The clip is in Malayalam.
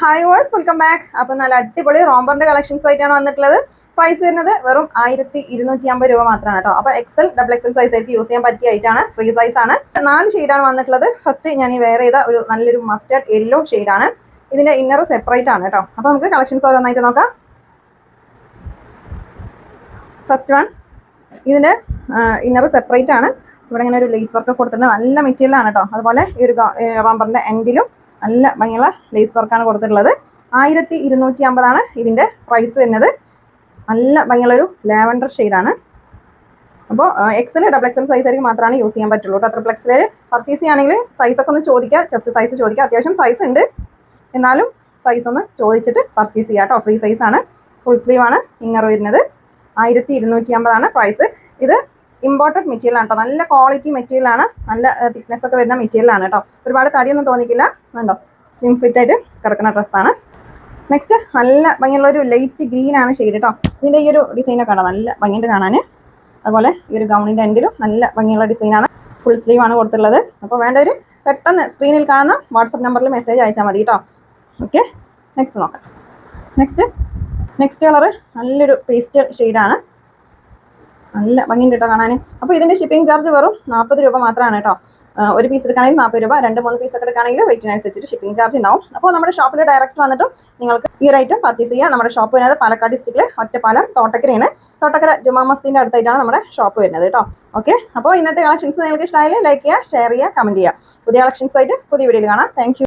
ഹായ് വേഴ്സ് വെൽക്കം ബാക്ക് അപ്പൊ നല്ല അടിപൊളി റോംബറിന്റെ കളക്ഷൻസ് ആയിട്ടാണ് വന്നിട്ടുള്ളത്. പ്രൈസ് വരുന്നത് വെറും ആയിരത്തി ഇരുന്നൂറ്റി അമ്പത് രൂപ മാത്രമാണ് കേട്ടോ. അപ്പൊ എക്സൽ ഡബിൾ എക്സൽ സൈസ് ആയിട്ട് യൂസ് ചെയ്യാൻ പറ്റിയ ആയിട്ടാണ് ഫ്രീ സൈസ് ആണ്. നാല് ഷെയ്ഡാണ് വന്നിട്ടുള്ളത്. ഫസ്റ്റ് ഞാൻ ഈ വെയർ ചെയ്ത ഒരു നല്ലൊരു മസ്റ്റർഡ് യെല്ലോ ആണ്. ഇതിന്റെ ഇന്നർ സെപ്പറേറ്റ് ആണ് കേട്ടോ. അപ്പൊ നമുക്ക് കളക്ഷൻസ് ഓരോന്നായിട്ട് നോക്കാം. ഫസ്റ്റ് വൺ ഇതിന്റെ ഇന്നർ സെപ്പറേറ്റ് ആണ്. ഇവിടെ ഇങ്ങനെ ഒരു ലേസ് വർക്ക് കൊടുത്തിട്ടുണ്ട്. നല്ല മെറ്റീരിയലാണ് കേട്ടോ. അതുപോലെ ഈ ഒരു റോംബറിന്റെ എൻഡിലും നല്ല ഭംഗിയുള്ള ലേസ് വർക്കാണ് കൊടുത്തിട്ടുള്ളത്. ആയിരത്തി ഇരുന്നൂറ്റി അമ്പതാണ് ഇതിന്റെ പ്രൈസ് വരുന്നത്. നല്ല ഭംഗിയുള്ളൊരു ലാവൻഡർ ഷെയ്ഡാണ് അപ്പോൾ എക്സൽ ഡബിൾ എക്സൽ സൈസ് ആയിരിക്കും മാത്രമാണ് യൂസ് ചെയ്യാൻ പറ്റുള്ളൂ കേട്ടോ. ട്രിപ്പിൾ പർച്ചേസ് ചെയ്യുകയാണെങ്കിൽ സൈസൊക്കെ ഒന്ന് ചോദിക്കുക ചെസ്റ്റ് സൈസ് ചോദിക്കുക അത്യാവശ്യം സൈസ് ഉണ്ട്. എന്നാലും സൈസ് ഒന്ന് ചോദിച്ചിട്ട് പർച്ചേസ് ചെയ്യുക കേട്ടോ. ഫ്രീ സൈസാണ് ഫുൾ സ്ലീവാണ് ഇന്നർ വരുന്നത് ആയിരത്തി ഇരുന്നൂറ്റി അമ്പതാണ് പ്രൈസ് ഇത് ഇമ്പോർട്ടഡ് മെറ്റീരിയൽ ആണ് കേട്ടോ നല്ല ക്വാളിറ്റി മെറ്റീരിയൽ ആണ്. നല്ല തിക്നെസ് ഒക്കെ വരുന്ന മെറ്റീരിയൽ ആണ് കേട്ടോ ഒരുപാട് തടിയൊന്നും തോന്നിക്കില്ല. കണ്ടോ? സ്ലിം ഫിറ്റ് ആയിട്ട് കിടക്കുന്ന ഡ്രസ്സാണ് നെക്സ്റ്റ് നല്ല ഭംഗിയുള്ള ഒരു ലൈറ്റ് ഗ്രീൻ ആണ് ഷെയ്ഡ് കേട്ടോ ഇതിന്റെ ഈ ഒരു ഡിസൈനൊക്കെ ഉണ്ടോ നല്ല ഭംഗിയുണ്ട് കാണാൻ അതുപോലെ ഈ ഒരു ഗൗണിന്റെ എൻഡിലും നല്ല ഭംഗിയുള്ള ഡിസൈനാണ് ഫുൾ സ്ലീവ് ആണ് കൊടുത്തുള്ളത് അപ്പോൾ വേണ്ട ഒരു പെട്ടെന്ന് സ്ക്രീനിൽ കാണുന്ന വാട്സപ്പ് നമ്പറിൽ മെസ്സേജ് അയച്ചാൽ മതി കേട്ടോ ഓക്കെ നെക്സ്റ്റ് നോക്കാം. നെക്സ്റ്റ് നെക്സ്റ്റ് കളർ നല്ലൊരു പേസ്റ്റൽ ഷെയ്ഡാണ് നല്ല ഭംഗിയുണ്ട് കേട്ടോ കാണാൻ. അപ്പോൾ ഇതിന്റെ ഷിപ്പിംഗ് ചാർജ് വെറും നാൽപ്പത് രൂപ മാത്രമാണ് കേട്ടോ. ഒരു പീസ് എടുക്കുകയാണെങ്കിൽ നാൽപ്പത് രൂപ രണ്ട് മൂന്ന് പീസ് ഒക്കെ എടുക്കുകയാണെങ്കിൽ വെയിറ്റിനനുസരിച്ചിട്ട് ഷിപ്പിംഗ് ചാർജ് ഉണ്ടാവും. അപ്പോൾ നമ്മുടെ ഷോപ്പിൽ ഡയറക്റ്റ് വന്നിട്ടും നിങ്ങൾക്ക് ഈ ഒരു ഐറ്റം പർച്ചേസ് ചെയ്യാം. നമ്മുടെ ഷോപ്പ് വരുന്നത് പാലക്കാട് ഡിസ്ട്രിക്റ്റിൽ ഒറ്റപ്പാലം തോട്ടക്കരയാണ്. തോട്ടക്കര ജുമാ മസ്ജിന്റെ അടുത്തായിട്ടാണ് നമ്മുടെ ഷോപ്പ് വരുന്നത് കേട്ടോ. ഓക്കെ അപ്പോൾ ഇന്നത്തെ കളക്ഷൻസ് നിങ്ങൾക്ക് ഇഷ്ടമായാലും ലൈക്ക് ചെയ്യുക ഷെയർ ചെയ്യുക കമന്റ് ചെയ്യുക. പുതിയ കളക്ഷൻസ് ആയിട്ട് പുതിയ വീഡിയോയിൽ കാണാം. താങ്ക്